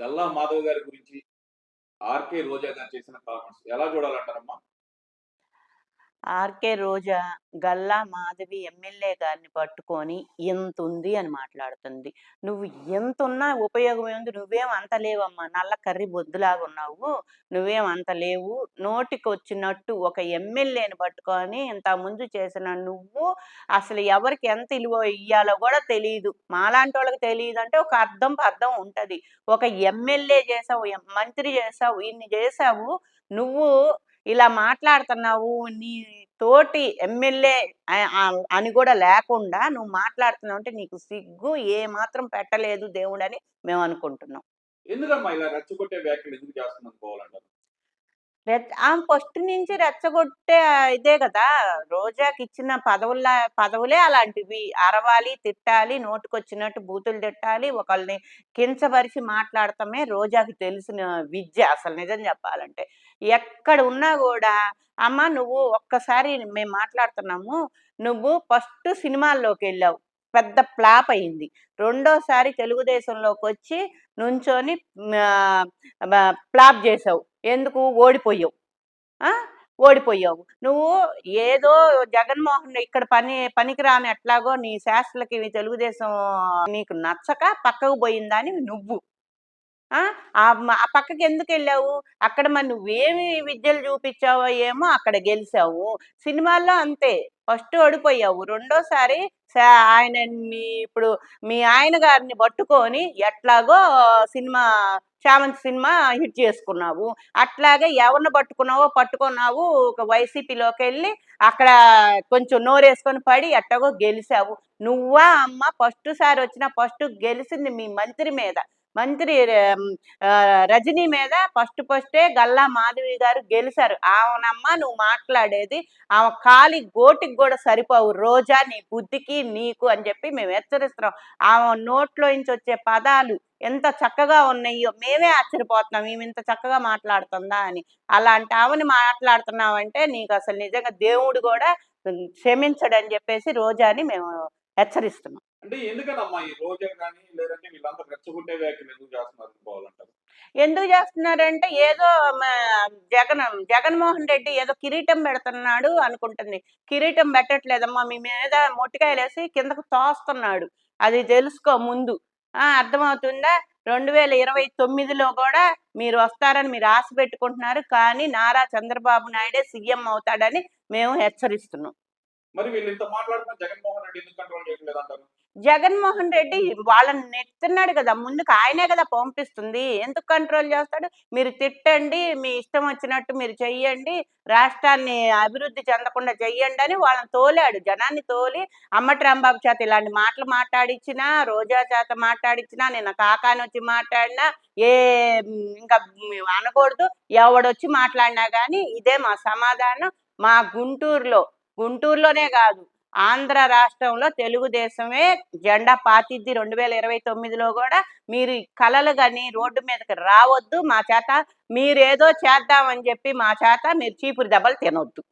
గల్లా మాధవ్ గారి గురించి ఆర్కే రోజా గారు చేసిన కామెంట్స్ ఎలా చూడాలంటారమ్మా? ఆర్కే రోజా గల్లా మాధవి ఎమ్మెల్యే గారిని పట్టుకొని ఎంత ఉంది అని మాట్లాడుతుంది. నువ్వు ఎంత ఉన్నా ఉపయోగం ఉంది నువ్వేం అంత లేవమ్మా. నల్ల కర్రీ బొద్దులాగా ఉన్నావు. నువ్వేం అంత లేవు. నోటికి వచ్చినట్టు ఒక ఎమ్మెల్యేని పట్టుకొని ఇంత ముందు చేసిన నువ్వు అసలు ఎవరికి ఎంత ఇలువ ఇయ్యాలో కూడా తెలియదు మాలాంటి వాళ్ళకి తెలియదు అంటే ఒక అర్థం అర్థం ఉంటుంది. ఒక ఎమ్మెల్యే చేసావు మంత్రి చేసావు ఇన్ని చేసావు. నువ్వు ఇలా మాట్లాడుతున్నావు నీ తోటి ఎమ్మెల్యే అని కూడా లేకుండా నువ్వు మాట్లాడుతున్నావు అంటే నీకు సిగ్గు ఏ మాత్రం పెట్టలేదు దేవుడని మేము అనుకుంటున్నాం. ఎందుకమ్మా ఇలా రెచ్చగొట్టే వ్యాఖ్యలు ఎందుకు చేస్తుంది ఆమె ఫస్ట్ నుంచి రెచ్చగొట్టే ఇదే కదా! రోజాకి ఇచ్చిన పదవుల పదవులే అలాంటివి. అరవాలి తిట్టాలి నోటుకొచ్చినట్టు బూతులు తిట్టాలి ఒకళ్ళని కించపరిచి మాట్లాడటమే రోజాకి తెలిసిన విద్య అసలు నిజం చెప్పాలంటే. ఎక్కడ ఉన్నా కూడా అమ్మ నువ్వు ఒక్కసారి మేము మాట్లాడుతున్నాము. నువ్వు ఫస్ట్ సినిమాల్లోకి వెళ్ళావు. పెద్ద ప్లాప్ అయింది. రెండోసారి తెలుగుదేశంలోకి వచ్చి నుంచొని ప్లాప్ చేసావు. ఎందుకు? ఓడిపోయావు. ఓడిపోయావు. నువ్వు ఏదో జగన్మోహన్ ఇక్కడ పని పనికిరాని ఎట్లాగో నీ శాస్త్రలకి నీ తెలుగుదేశం నీకు నచ్చక పక్కకు పోయిందని నువ్వు. ఆ? ఆ పక్కకి ఎందుకు వెళ్ళావు? అక్కడ మరి నువ్వేమి విద్యలు చూపించావో ఏమో అక్కడ గెలిచావు. సినిమాల్లో అంతే. ఫస్ట్ ఓడిపోయావు. రెండోసారి ఆయన మీ ఇప్పుడు మీ ఆయన గారిని పట్టుకొని ఎట్లాగో సినిమా చామంతి సినిమా హిట్ చేసుకున్నావు. అట్లాగే ఎవరిని పట్టుకున్నావో పట్టుకున్నావు. ఒక వైసీపీలోకి వెళ్ళి అక్కడ కొంచెం నోరేసుకొని పడి ఎట్లాగో గెలిచావు. నువ్వా అమ్మ ఫస్ట్ సారి వచ్చిన ఫస్ట్ గెలిచింది మీ మంత్రి మీద. మంత్రి రజనీ మీద ఫస్ట్ ఫస్టే గల్లా మాధవి గారు గెలిచారు ఆమెనమ్మ నువ్వు మాట్లాడేది ఆమె కాలి గోటికి కూడా సరిపోవు. రోజా నీ బుద్ధికి నీకు అని చెప్పి మేము హెచ్చరిస్తున్నాం. ఆమె నోట్లో నుంచి వచ్చే పదాలు ఎంత చక్కగా ఉన్నాయో మేమే ఆశ్చర్యపోతున్నాం. మేము ఇంత చక్కగా మాట్లాడుతుందా అని. అలాంటి ఆమెని మాట్లాడుతున్నామంటే నీకు అసలు నిజంగా దేవుడు కూడా క్షమించడని చెప్పేసి రోజాని మేము హెచ్చరిస్తున్నాం. అంటే ఎందుకనమ్మా ఈ రోజా కానీ లేదంటే వీళ్ళంతా రెచ్చగొట్టే వ్యాఖ్యలు ఎందుకు చేస్తున్నారు అనుకోవాలంటారు ఎందుకు చేస్తున్నారంటే ఏదో జగన్ జగన్మోహన్ రెడ్డి ఏదో కిరీటం పెడుతున్నాడు అనుకుంటుంది. కిరీటం పెట్టట్లేదమ్మా మీ మీద మొట్టికాయలేసి కిందకు తోస్తున్నాడు. అది తెలుసుకో ముందు. ఆ అర్థమవుతుందా? రెండు వేల ఇరవై తొమ్మిదిలో కూడా మీరు వస్తారని మీరు ఆశ పెట్టుకుంటున్నారు కానీ నారా చంద్రబాబు నాయుడే సీఎం అవుతాడని మేము హెచ్చరిస్తున్నాం. మరి వీళ్ళు ఇంత మాట్లాడుతున్న జగన్మోహన్ రెడ్డి ఎందుకు కంట్రోల్ చేయట్లేదు అంటారు జగన్మోహన్ రెడ్డి వాళ్ళని నెట్టున్నాడు కదా ముందుకు ఆయనే కదా పంపిస్తుంది. ఎందుకు కంట్రోల్ చేస్తాడు? మీరు తిట్టండి మీ ఇష్టం వచ్చినట్టు మీరు చెయ్యండి రాష్ట్రాన్ని అభివృద్ధి చెందకుండా చెయ్యండి అని వాళ్ళని తోలాడు. జనాన్ని తోలి అమ్మటి రాంబాబు చేత ఇలాంటి మాటలు మాట్లాడించినా రోజా చేత మాట్లాడించినా నిన్న కాకాని వచ్చి మాట్లాడినా ఏ ఇంకా అనకూడదు ఎవడొచ్చి మాట్లాడినా కానీ ఇదే మా సమాధానం. మా గుంటూరులో గుంటూరులోనే కాదు ఆంధ్ర రాష్ట్రంలో తెలుగుదేశమే జెండా పాతిద్ది రెండు వేల ఇరవై తొమ్మిదిలో కూడా మీరు కళలు కలలు కానీ రోడ్డు మీదకి రావద్దు మా చేత మీరేదో చేద్దామని చెప్పి మా చేత మీరు చీపురు దెబ్బలు తినొద్దు.